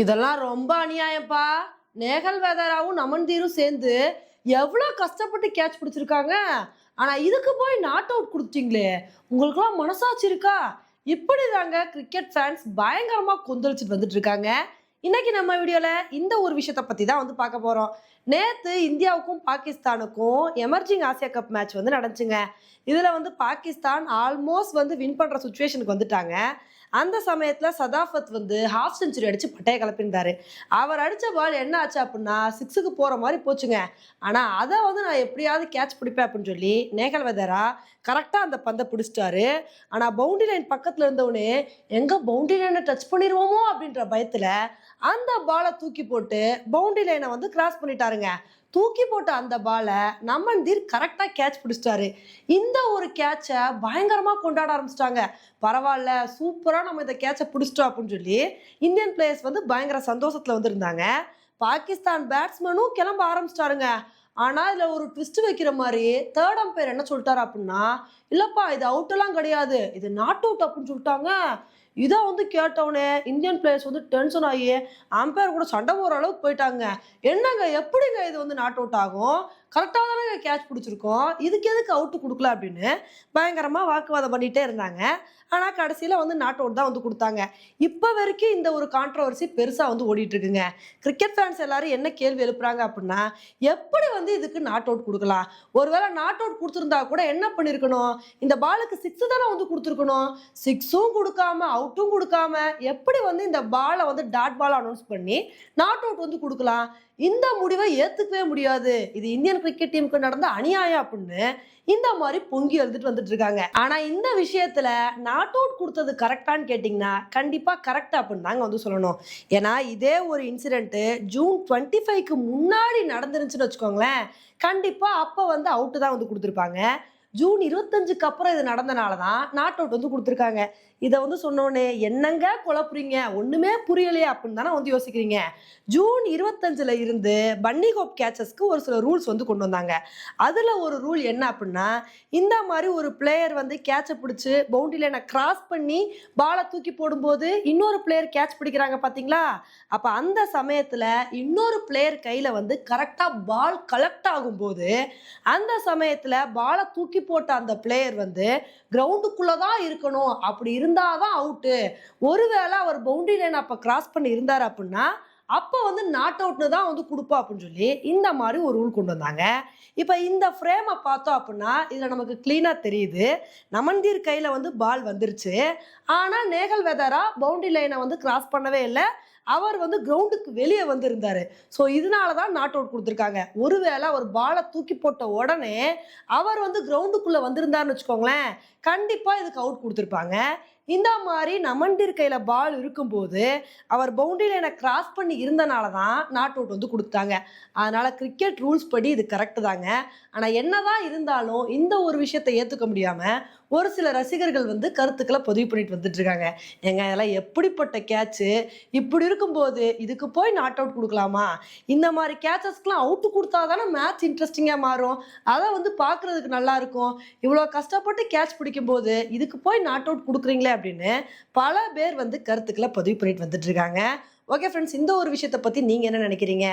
இதெல்லாம் ரொம்ப அநியாயம்ப்பா. நேகல் வேதாராவும் நமன்தீரும் சேர்ந்து எவ்வளோ கஷ்டப்பட்டு கேட்ச் பிடிச்சிருக்காங்க. ஆனால் இதுக்கு போய் நாட் அவுட் கொடுத்தீங்களே. உங்களுக்குலாம் மனசாட்சி இருக்கா? இப்படி தாங்க கிரிக்கெட் ஃபேன்ஸ் பயங்கரமாக கொந்தளிச்சுட்டு வந்துட்டு இருக்காங்க. இன்னைக்கு நம்ம வீடியோவில் இந்த ஒரு விஷயத்தை பற்றி தான் வந்து பார்க்க போகிறோம் நேற்று இந்தியாவுக்கும் பாகிஸ்தானுக்கும் எமர்ஜிங் ஆசியா கப் மேட்ச் வந்து நடந்துச்சுங்க. இதில் வந்து பாகிஸ்தான் ஆல்மோஸ்ட் வந்து வின் பண்ணுற சுச்சுவேஷனுக்கு வந்துட்டாங்க. அந்த சமயத்தில் சதாஃபத் வந்து ஹாஃப் செஞ்சுரி அடித்து பட்டைய கிளப்பியிருந்தாரு அவர் அடித்த பால் என்ன ஆச்சு அப்படின்னா சிக்ஸுக்கு போகிற மாதிரி போச்சுங்க. ஆனால் அதை வந்து நான் எப்படியாவது கேட்ச் பிடிப்பேன் அப்படின்னு சொல்லி நேகல் வெதரா கரெக்டாக அந்த பந்தை பிடிச்சிட்டாரு. ஆனால் பவுண்டரி லைன் பக்கத்தில் இருந்தவனே எங்கே பவுண்டரி லைனை டச் பண்ணிடுவோமோ அப்படின்ற பயத்தில் அந்த பாலை தூக்கி போட்டு பவுண்டரி லைனை வந்து கிராஸ் பண்ணிட்டாருங்க. தூக்கி போட்ட அந்த பாலை நம்மந்தீர் கரெக்டாக கேட்ச் பிடிச்சிட்டாரு. இந்த ஒரு கேட்சை பயங்கரமாக கொண்டாட ஆரம்பிச்சிட்டாங்க. பரவாயில்ல சூப்பராக நம்ம இந்த கேட்சை பிடிச்சிட்டோம் அப்படின்னு சொல்லி இந்தியன் பிளேயர்ஸ் வந்து பயங்கர சந்தோஷத்தில் வந்திருந்தாங்க. பாகிஸ்தான் பேட்ஸ்மேனும் கிளம்ப ஆரம்பிச்சிட்டாருங்க. ஆனால் இதில் ஒரு ட்விஸ்ட் வைக்கிற மாதிரி தேர்ட் அம்பையர் என்ன சொல்லிட்டார் அப்படின்னா இல்லைப்பா இது அவுட்டெல்லாம் கிடையாது. இது நாட் அவுட் அப்படின்னு சொல்லிட்டாங்க. இதை வந்து கேட்டவுடனே இந்தியன் பிளேயர்ஸ் வந்து டென்ஷன் ஆகி அம்பையர் கூட சண்டை போகிற அளவுக்கு போயிட்டாங்க. என்னங்க எப்படிங்க இது வந்து நாட் அவுட் ஆகும்? கரெக்டாக தானே கேட்ச் பிடிச்சிருக்கோம். இதுக்கு எதுக்கு அவுட்டு கொடுக்கல அப்படின்னு பயங்கரமாக வாக்குவாதம் பண்ணிகிட்டே இருந்தாங்க. ஆனால் கடைசியில் வந்து நாட் அவுட் தான் வந்து கொடுத்தாங்க. இப்போ வரைக்கும் இந்த ஒரு கான்ட்ரவர்சி பெருசாக வந்து ஓடிட்டுருக்குங்க கிரிக்கெட் ஃபேன்ஸ் எல்லாரும் என்ன கேள்வி எழுப்புறாங்க அப்படின்னா எப்படி வந்து இதுக்கு நாட் அவுட் கொடுக்கலாம்? ஒருவேளை நாட் அவுட் கொடுத்துருந்தா கூட என்ன பண்ணியிருக்கணும் இந்த பாலுக்கு சிக்ஸ் தானே வந்து கொடுத்துருக்கணும். சிக்ஸும் கொடுக்காம அவுட்டும் கொடுக்காம எப்படி வந்து இந்த பாலை வந்து டாட் பால் அனௌன்ஸ் பண்ணி நாட் அவுட் வந்து கொடுக்கலாம்? இந்த முடிவை ஏற்றுக்கவே முடியாது. இது இந்தியன் கிரிக்கெட் டீமுக்கு நடந்த அநியாயம் அப்படின்னு இந்த மாதிரி பொங்கி எழுதிட்டு வந்துட்டு இருக்காங்க. ஆனா இந்த விஷயத்துல நாட் அவுட் கொடுத்தது கரெக்டான்னு கேட்டிங்கன்னா கண்டிப்பா கரெக்ட் அப்படின்னு தாங்க வந்து சொல்லணும். ஏன்னா இதே ஒரு இன்சிடென்ட் ஜூன் டுவெண்ட்டி ஃபைவ்க்கு முன்னாடி நடந்துருந்துச்சுன்னு வச்சுக்கோங்களேன் கண்டிப்பா அப்போ வந்து அவுட்டு தான் வந்து கொடுத்துருப்பாங்க. ஜூன் இருபத்தஞ்சுக்கு அப்புறம் இது நடந்தனால தான் நாட் அவுட் வந்து கொடுத்துருக்காங்க. இதை வந்து சொன்னோடனே என்னங்க குழப்புறீங்க? ஒன்றுமே புரியலையே அப்படின்னு தானே வந்து யோசிக்கிறீங்க. ஜூன் இருபத்தஞ்சில் இருந்து பன்னி ஹோப் கேச்சஸ்க்கு ஒரு சில ரூல்ஸ் வந்து கொண்டு வந்தாங்க. அதில் ஒரு ரூல் என்ன அப்படின்னா இந்த மாதிரி ஒரு பிளேயர் வந்து கேட்சை பிடிச்சி பவுண்டரியில் நான் கிராஸ் பண்ணி பாலை தூக்கி போடும்போது இன்னொரு பிளேயர் கேட்ச் பிடிக்கிறாங்க பார்த்தீங்களா அப்போ அந்த சமயத்தில் இன்னொரு பிளேயர் கையில் வந்து கரெக்டாக பால் கலெக்ட் ஆகும்போது அந்த சமயத்தில் பாலை தூக்கி போட்ட அந்த பிளேயர் வந்து கிரவுண்டுக்குள்ளே தான் இருக்கணும். அப்படி இருந்து இருந்தாதான் அவுட்டு ஒருவேளை அவர் பவுண்டரி லைன் அப்போ கிராஸ் பண்ணி இருந்தார் அப்படின்னா அப்போ வந்து நாட் அவுட்னு தான் வந்து கொடுப்போம் அப்படின்னு சொல்லி இந்த மாதிரி ஒரு ரூல் கொண்டு வந்தாங்க. இப்போ இந்த ஃப்ரேமை பார்த்தோம் அப்படின்னா இதில் நமக்கு க்ளீனாக தெரியுது. நமந்தீர் கையில் வந்து பால் வந்துருச்சு. ஆனால் நேகல் வெதரா பவுண்டரி லைனை வந்து கிராஸ் பண்ணவே இல்லை. அவர் வந்து கிரவுண்டுக்கு வெளியே வந்திருந்தாரு. ஸோ இதனால தான் நாட் அவுட் கொடுத்துருக்காங்க. ஒருவேளை அவர் பாலை தூக்கி போட்ட உடனே அவர் வந்து கிரவுண்டுக்குள்ளே வந்திருந்தாருன்னு வச்சுக்கோங்களேன். கண்டிப்பாக இதுக்கு அவுட் கொடுத்துருப்பாங்க. இந்த மாதிரி நமண்டிர் கையில் பால் இருக்கும்போது அவர் பவுண்டரியில் என்னை கிராஸ் பண்ணி இருந்தனால தான் நாட் அவுட் வந்து கொடுத்தாங்க. அதனால் கிரிக்கெட் ரூல்ஸ் படி இது கரெக்டு தாங்க. ஆனால் என்னதான் இருந்தாலும் இந்த ஒரு விஷயத்தை ஏற்றுக்க முடியாமல் ஒரு சில ரசிகர்கள் வந்து கருத்துக்களை பதிவு பண்ணிட்டு வந்துட்டு இருக்காங்க. ஏங்க இதெல்லாம் எப்படிப்பட்ட கேட்சு இப்படி இருக்கும்போது இதுக்கு போய் நாட் அவுட் கொடுக்கலாமா? இந்த மாதிரி கேச்சஸ்க்கெலாம் அவுட் கொடுத்தா தானே மேட்ச் இன்ட்ரெஸ்டிங்காக மாறும். அதை வந்து பார்க்குறதுக்கு நல்லாயிருக்கும் இவ்வளோ கஷ்டப்பட்டு கேட்ச் பிடிக்கும்போது இதுக்கு போய் நாட் அவுட் கொடுக்குறீங்களே அப்படின்னு பல பேர் வந்து கருத்துக்களை பதிவு பண்ணிட்டு வந்துட்டு இருக்காங்க. ஓகே ஃப்ரெண்ட்ஸ் இந்த ஒரு விஷயத்தை பற்றி நீங்கள் என்ன நினைக்கிறீங்க?